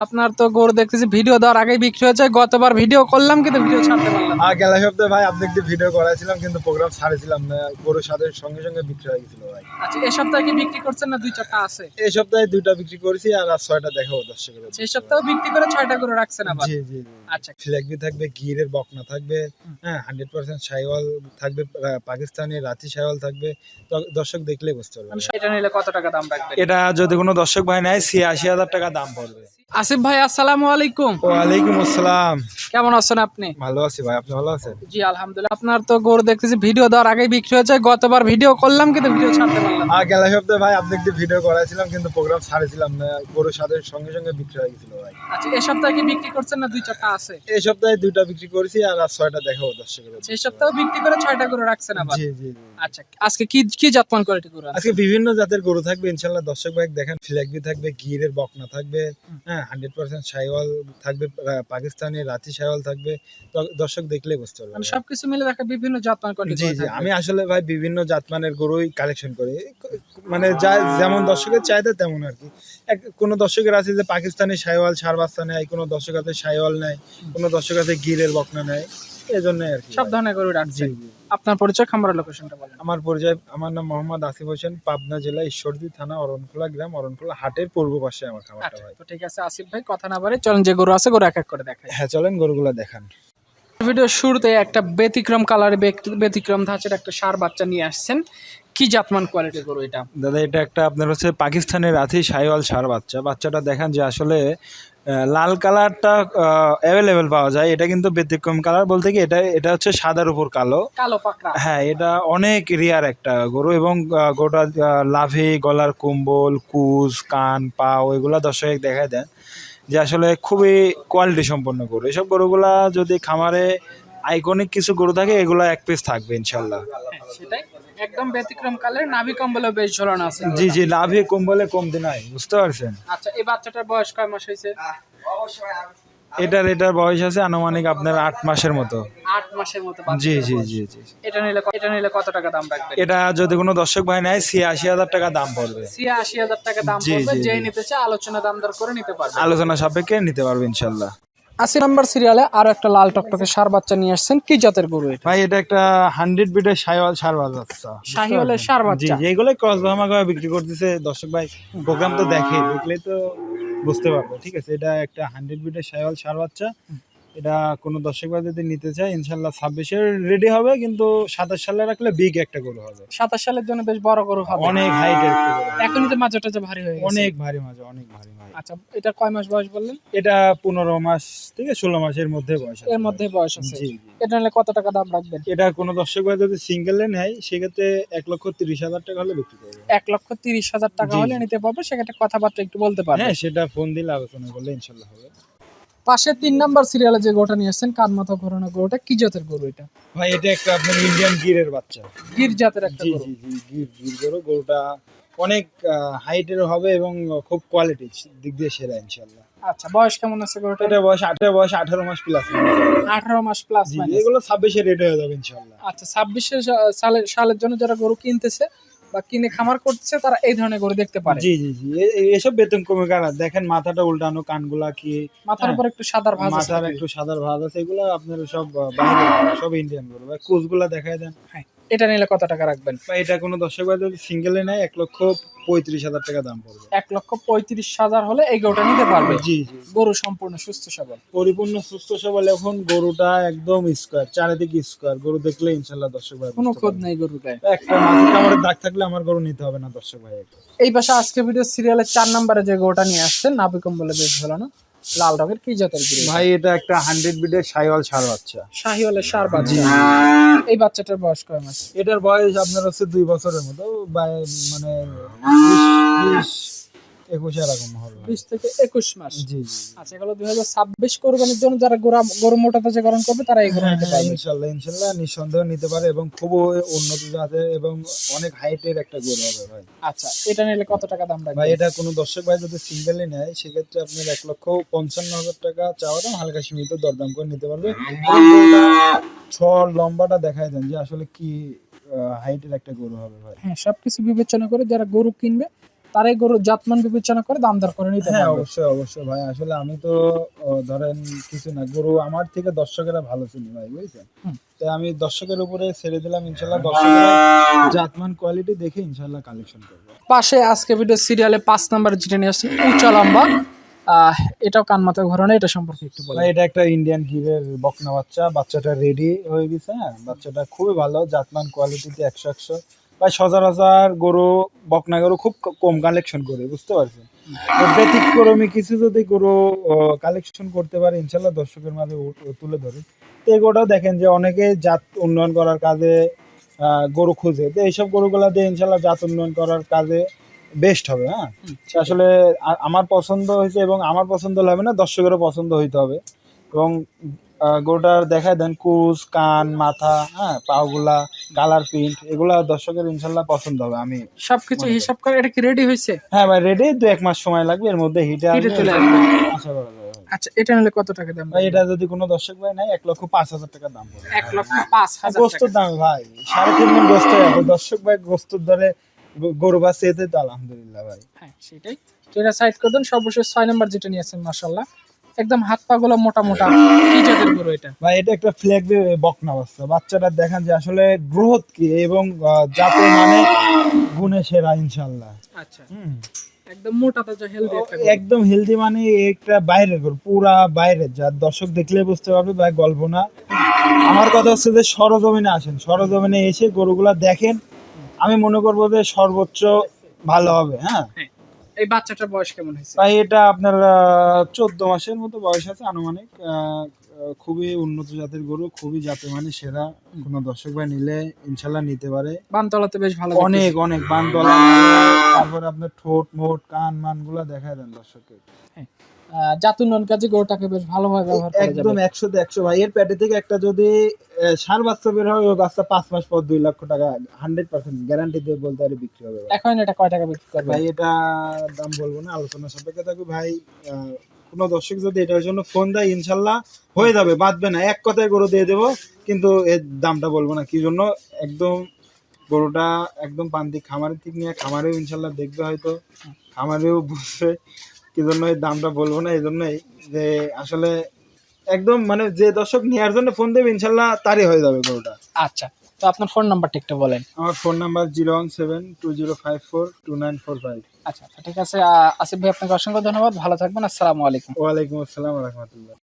আপনার তো গরু দেখতেছি ভিডিও দেওয়ার আগেই বিক্রি হয়েছে গতবার ভিডিও করলাম কিন্তু ভিডিও ছাড়তে পারলাম। আর গেলা সপ্তাহে ভাই আপনি একটি ভিডিও করাছিলাম কিন্তু প্রোগ্রাম ছাড়েছিলাম না গরুর সাথে সঙ্গে সঙ্গে বিক্রি হয়ে গেছিল ভাই। আচ্ছা এই সপ্তাহে কি বিক্রি করছেন না দুই চারটা আছে? এই সপ্তাহে দুইটা বিক্রি করেছি আর আজ ছয়টা দেখাবো দর্শকের এই সপ্তাহে বিক্রি করে ছয়টা গরু রাখছেন আবার? জি জি আচ্ছা। ফ্ল্যাগবি থাকবে গিরের বকনা থাকবে হ্যাঁ হান্ড্রেড পার্সেন্ট সাইওয়াল থাকবে পাকিস্তানি রাতি সাইওয়াল থাকবে। দর্শক দেখলেই বুঝতে পারবে। মানে এটা নিলে কত টাকা দাম রাখবেন? এটা যদি কোনো দর্শক ভাই নেয় ছিয়াশি হাজার টাকা দাম পড়বে। আসিফ ভাই আসসালামু আলাইকুম। ওয়ালাইকুম আসসালাম। কেমন আছেন আপনি? ভালো আছি ভাই আপনি ভালো আছেন? জি আলহামদুলিল্লাহ। আপনার তো গরু দেখতেছি ভিডিও দেওয়ার আগেই বিক্রি হয়েছে গতবার ভিডিও করলাম কিন্তু ভিডিও ছাড়তে পারলাম না। আর গেলা সপ্তাহে ভাই আপনি একটি ভিডিও করাছিলাম কিন্তু প্রোগ্রাম ছাড়েছিলাম না গরুর সাথে সঙ্গে সঙ্গে বিক্রি হয়ে গেছিল ভাই। আচ্ছা এই সপ্তাহে কি বিক্রি করছেন না দুই চারটা আছে? এই সপ্তাহে দুইটা বিক্রি করেছি আর আজ ছয়টা দেখাবো দর্শকের আচ্ছা, এই সপ্তাহে বিক্রি করে ছয়টা গরু রাখছেন আবার? জি জি। আচ্ছা আজকে কি কি জাতমান কোয়ালিটি গরু আছে? আজকে বিভিন্ন জাতের গরু থাকবে ইনশাল্লাহ দর্শক ভাই দেখেন ফ্ল্যাগবি থাকবে গিরের বকনা থাকবে হ্যাঁ হান্ড্রেড পার্সেন্ট সাইওয়াল থাকবে পাকিস্তানি রাতি সাইওয়াল থাকবে। দর্শক দেখলে বুঝতে পারবে। মানে সবকিছু মিলে দেখা বিভিন্ন জাতমান কোয়ালিটি জি জি আমি আসলে ভাই বিভিন্ন জাতমানের গরুই কালেকশন করি। মানে যা যেমন দর্শকের চাহিদা তেমন আর কি। এক কোনো দর্শকের আছে যে পাকিস্তানি সাইওয়াল সারবাস্তা নেয় কোনো দর্শক আছে সাইওয়াল নেয় কোনো দর্শক আছে গিরের বকনা নেয়। এই জন্যই আর কি। সব ধরনের গরু রাখছেন আপনার পরিচয় খামারের লোকেশনটা বলেন। আমার পরিচয় আমার নাম মোহাম্মদ আসিফ হোসেন পাবনা জেলা ঈশ্বরদী থানা অরণখোলা গ্রাম অরণখোলা হাটের পূর্ব পাশে আমার খামারটা আচ্ছা ভাই। তো ঠিক আছে আসিফ ভাই কথা না বাড়ে চলেন যে গরু আছে গরু এক এক করে দেখাই। হ্যাঁ চলেন গরুগুলা দেখান। ভিডিও শুরুতে একটা ব্যতিক্রম কালারে ব্যতিক্রম ধাঁচের একটা সার বাচ্চা নিয়ে আসছেন। কি জাতমান কোয়ালিটির গরু এটা? দাদা এটা একটা আপনার হচ্ছে পাকিস্তানের রাথি সাইওয়াল সার বাচ্চা। বাচ্চাটা দেখেন যে আসলে লাল কালারটা অ্যাভেলেবেল পাওয়া যায়। এটা কিন্তু ব্যতিক্রম কালার। বলতে কি এটা এটা হচ্ছে সাদার উপর কালো। কালো পাকড়া। হ্যাঁ এটা অনেক রিয়ার একটা গরু এবং গোটা লাভি গলার কুম্বল কুজ কান পা ওইগুলা দর্শক দেখায় দেন যে আসলে খুবই কোয়ালিটি সম্পন্ন গরু। এসব গরুগুলা যদি খামারে আইকনিক কিছু গরু থাকে এগুলা এক পিস থাকবে ইনশাল্লাহ হ্যাঁ, সেটাই। একদম ব্যতিক্রম কালার নাভি কম্বলে বেশ ঝোলানো আছে। জি জি লাভে কম্বলে কমতি নাই বুঝতে পারছেন? আচ্ছা এই বাচ্চাটার বয়স কয় মাস হয়েছে? এটার এটার বয়স আছে আনুমানিক আপনার আট মাসের মতো। আট মাসের মতো জি জি জি জি। এটা নিলে এটা নিলে কত টাকা দাম রাখবে এটা যদি কোনো দর্শক ভাই নেয় ছিয়াশি হাজার টাকা দাম পড়বে। ছিয়াশি হাজার টাকা দাম জি, পড়বে জি, যে। নিতে চায় আলোচনা দাম দর করে নিতে পারবে। আলোচনা সাপেক্ষে নিতে পারবে ইনশাল্লাহ। আশি নাম্বার সিরিয়ালে আরও একটা লাল টকটকে সার বাচ্চা নিয়ে আসছেন। কি জাতের গরু এটা? ভাই এটা একটা হান্ড্রেড বিটের শাহিওয়াল সার বাচ্চা। শাহিওয়ালের সার বাচ্চা। জি ক্রস ক্রস করে বিক্রি করতেছে। দর্শক ভাই প্রোগ্রাম তো দেখে দেখলে তো বুঝতে পারবে। ঠিক আছে এটা একটা হান্ড্রেড বিটের শাহিওয়াল সার বাচ্চা। এটা কোনো দর্শক ভাই যদি নিতে চায় ইনশাল্লাহ ছাব্বিশের রেডি হবে কিন্তু সাতাশ সালে রাখলে বিগ একটা গরু হবে। সাতাশ সালের জন্য বেশ বড় গরু হবে। অনেক হাইটের এখনই তো মাজাটা যে ভারী হয়ে অনেক ভারী মাছ অনেক ভারী মাছ আচ্ছা এটা কয় মাস বয়স বললেন? এটা পনেরো মাস থেকে ষোলো মাসের মধ্যে বয়স এর মধ্যে বয়স আছে। এটা নিলে কত টাকা দাম রাখবেন? এটা কোনো দর্শক ভাই যদি সিঙ্গেলে নেয় সেক্ষেত্রে এক লক্ষ তিরিশ হাজার টাকা হলে বিক্রি করবে। এক লক্ষ তিরিশ হাজার টাকা হলে নিতে পারবে সেক্ষেত্রে কথাবার্তা একটু বলতে পারবে। হ্যাঁ সেটা ফোন দিলে আলোচনা করলে ইনশাল্লাহ হবে। পাশে তিন নাম্বার সিরিয়ালে যে গরুটা নিয়ে আসছেন কান মাথা ঘোরানো গরুটা কি জাতের গরু এটা? ভাই এটা একটা আপনার ইন্ডিয়ান গিরের বাচ্চা। গির জাতের একটা গরু। জি জি গির গির গরু। গরুটা অনেক হাইটের হবে এবং খুব কোয়ালিটি দিক দিয়ে সেরা ইনশাল্লাহ আচ্ছা বয়স কেমন আছে গরুটা এটা বয়স আঠারো বয়স আঠারো মাস প্লাস আঠারো মাস প্লাস মানে এগুলো ছাব্বিশে রেডি হয়ে যাবে ইনশাল্লাহ আচ্ছা ছাব্বিশে সালের সালের জন্য যারা গরু কিনতেছে বা কিনে খামার করছে তারা এই ধরনের গরু দেখতে পারে। জি জি জি। এসব বেতন কমে কারা দেখেন মাথাটা উল্টানো কানগুলা কি? মাথার উপর একটু সাদার ভাঁজ আছে মাথার একটু সাদার ভাঁজ আছে এগুলো আপনার সব বাইরে সব ইন্ডিয়ান গরু। কোচগুলা দেখায় দেন। এটা নিলে কত টাকা রাখবেন? এটা কোনো দর্শক ভাই যদি সিঙ্গেলে নেয় এক লক্ষ পঁয়ত্রিশ হাজার টাকা দাম পড়বে। এক লক্ষ পঁয়ত্রিশ হাজার হলে এই গরুটা নিতে পারবে? জি জি। গরু সম্পূর্ণ সুস্থ সবল। পরিপূর্ণ সুস্থ সবল। এখন গরুটা একদম স্কোয়ার চারিদিকে স্কোয়ার গরু দেখলে ইনশাল্লাহ দর্শক ভাই কোনো খোঁজ। নেই গরুর একটা মাছের কামড়ের দাগ থাকলে আমার গরু নিতে হবে না দর্শক ভাই। এই পাশে আজকে ভিডিও সিরিয়ালের চার নম্বরে যে গরুটা নিয়ে আসছেন নাবি বলে বেশ ঝোলানো লাল রঙের কি জাতের গরু ভাই এটা একটা হান্ড্রেড বিডের শাইওয়াল সার বাচ্চা। শাহিওয়ালের সার বাচ্চা। এই বাচ্চাটার বয়স কয় মাস? এটার বয়স আপনার হচ্ছে দুই বছরের মতো মানে বিশ- বিশ একুশ এরকম হবে। বিশ থেকে একুশ মাস। জি জি আচ্ছা এগুলো দুই হাজার ছাব্বিশ কোরবানির জন্য যারা গরু গরু মোটাতে যে গরম করবে তারা এই গরু নিতে পারবে। ইনশাল্লাহ ইনশাল্লাহ নিঃসন্দেহ নিতে পারে এবং খুব উন্নত জাতের এবং অনেক হাইটের একটা গরু হবে ভাই। আচ্ছা এটা নিলে কত টাকা দাম ভাই এটা কোনো দর্শক ভাই যদি সিঙ্গেলে নেয় সেক্ষেত্রে আপনার এক লক্ষ পঞ্চান্ন হাজার টাকা চাওয়া দাম হালকা সীমিত দরদাম করে নিতে পারবে। ছর লম্বাটা দেখায় দেন যে আসলে কি হাইটের একটা গরু হবে ভাই। হ্যাঁ সবকিছু বিবেচনা করে যারা গরু কিনবে তারাই গরুর জাতমান বিবেচনা করে দাম দর করে নিতে হ্যাঁ অবশ্যই অবশ্যই ভাই। আসলে আমি তো ধরেন কিছু না গরু আমার থেকে দর্শকেরা ভালো চিনি ভাই বুঝছেন। তাই আমি দর্শকের উপরে ছেড়ে দিলাম ইনশাল্লাহ দর্শকেরা জাতমান কোয়ালিটি দেখে ইনশাল্লাহ কালেকশন করবে। পাশে আজকে ভিডিও সিরিয়ালে পাঁচ নাম্বার যেটা নিয়ে আসছি উঁচা লম্বা। এটাও কান মাথায় ঘোরানো এটা সম্পর্কে একটু বলে এটা একটা ইন্ডিয়ান গিরের বকনা বাচ্চা বাচ্চাটা রেডি হয়ে গেছে হ্যাঁ? বাচ্চাটা খুবই ভালো জাতমান কোয়ালিটিতে একশো একশো। ভাই সচরাচর গরু বকনা গরু খুব কম কালেকশন করে বুঝতে পারছেন? ব্যতিক্রমী কিছু যদি গরু কালেকশন করতে পারে ইনশাল্লাহ দর্শকের মাঝে তুলে ধরে। তো এগুলোটাও দেখেন যে অনেকে জাত উন্নয়ন করার কাজে গরু খুঁজে। তো এইসব গরুগুলা দিয়ে ইনশাল্লাহ জাত উন্নয়ন করার কাজে বেস্ট হবে হ্যাঁ? আসলে আমার পছন্দ হয়েছে এবং আমার পছন্দ হলে হবে না দর্শকেরও পছন্দ হইতে হবে। এবং গরুটার দেখায় দেন কুচ কান মাথা হ্যাঁ পাগুলা কালার প্রিন্ট এগুলা দর্শকের ইনশাল্লাহ পছন্দ হবে আমি সবকিছু হিসাব করে এটা কি রেডি হয়েছে? হ্যাঁ ভাই রেডি দু এক মাস সময় লাগবে এর মধ্যে হিটে হিটে আসবে চলে আসবে। আশা করা যায় আচ্ছা এটা নিলে কত টাকা দাম? ভাই এটা যদি কোনো দর্শক ভাই নাই এক লক্ষ পাঁচ হাজার টাকা দাম পড়বে। এক লক্ষ পাঁচ হাজার গোস্তর দাম ভাই সাড়ে তিন মন গোস্ত দর্শক ভাই গোস্তর ধরে গরু বাচ্চা এতে তো আলহামদুলিল্লাহ ভাই। হ্যাঁ সেটাই। তো এটা সাইড করে দেন সর্বশেষ ছয় নাম্বার যেটা নিয়েছেন মাসাল্লাহ একদম হাত পা গুলো মোটা মোটা। কি জাতের গরু এটা? ভাই এটা একটা ফ্ল্যাগ বকনা বাচ্চা। বাচ্চাটা দেখান যে আসলে গ্রোথ কি এবং জাতে মানে গুণে সেরা ইনশাল্লাহ আচ্ছা। হুম। একদম মোটা তাজা হেলদি একদম হেলদি মানে একটা বাইরের গরু পুরা বাইরের। যা দর্শক দেখলে বুঝতে পারবে ভাই গল্প না। আমার কথা হচ্ছে যে সরজমিনে আসেন। সরজমিনে এসে গরুগুলা দেখেন। আমি মনে করব যে সর্বোচ্চ ভালো হবে হ্যাঁ। এই বাচ্চাটার বয়স কেমন হয়েছে? ভাই এটা আপনার চোদ্দ মাসের মতো বয়স আছে আনুমানিক। খুবই উন্নত জাতের গরু খুবই জাতে মানে সেরা। কোনো দর্শক ভাই নিলে ইনশাল্লাহ নিতে পারে। বানতলাতে বেশ ভালো অনেক অনেক বানতলা। তারপরে আপনার ঠোঁট মোট কান মানগুলা দেখায় দেন দর্শকের জাতুনন কাজে গরুটাকে বেশ ভালোভাবে ব্যবহার করা যাবে। একদম একশো একশো ভাই। এর পেটে থেকে একটা যদি ষাঁড় বাচ্চা বের হয় ওই বাচ্চা পাঁচ মাস পর দুই লক্ষ টাকা হান্ড্রেড পার্সেন্ট গ্যারান্টি দিয়ে বলতে পারি বিক্রি হবে এখন এটা কয় টাকা বিক্রি করবে? ভাই এটা দাম বলব না আলোচনা সাপেক্ষে থাকবে ভাই কোনো দর্শক যদি এটার জন্য ফোন দেয় ইনশাল্লাহ হয়ে যাবে বাঁধবে না। এক কথায় গরু দিয়ে দেবো কিন্তু এর দামটা বলব না। কি জন্য? একদম গরুটা একদম পান্তি খামারের থেকে নিয়ে খামারেও ইনশাল্লাহ দেখবে হয়তো খামারেও বুঝবে। কি জন্য দামটা বলব না এই জন্যই যে আসলে একদম মানে যে দর্শক নেওয়ার জন্য ফোন দেবে ইনশাল্লাহ তারই হয়ে যাবে গরুটা। আচ্ছা তো আপনার ফোন নাম্বারটা একটু বলেন। আমার phone number zero one seven two zero five four two nine four five আচ্ছা ঠিক আছে আসিফ ভাই আপনাকে অসংখ্য ধন্যবাদ ভালো থাকবেন আসসালামু আলাইকুম। ওয়ালাইকুম আসসালাম রহমতুল্লাহ।